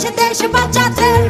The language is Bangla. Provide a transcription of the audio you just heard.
দেশ দেশ বাঁচাতে।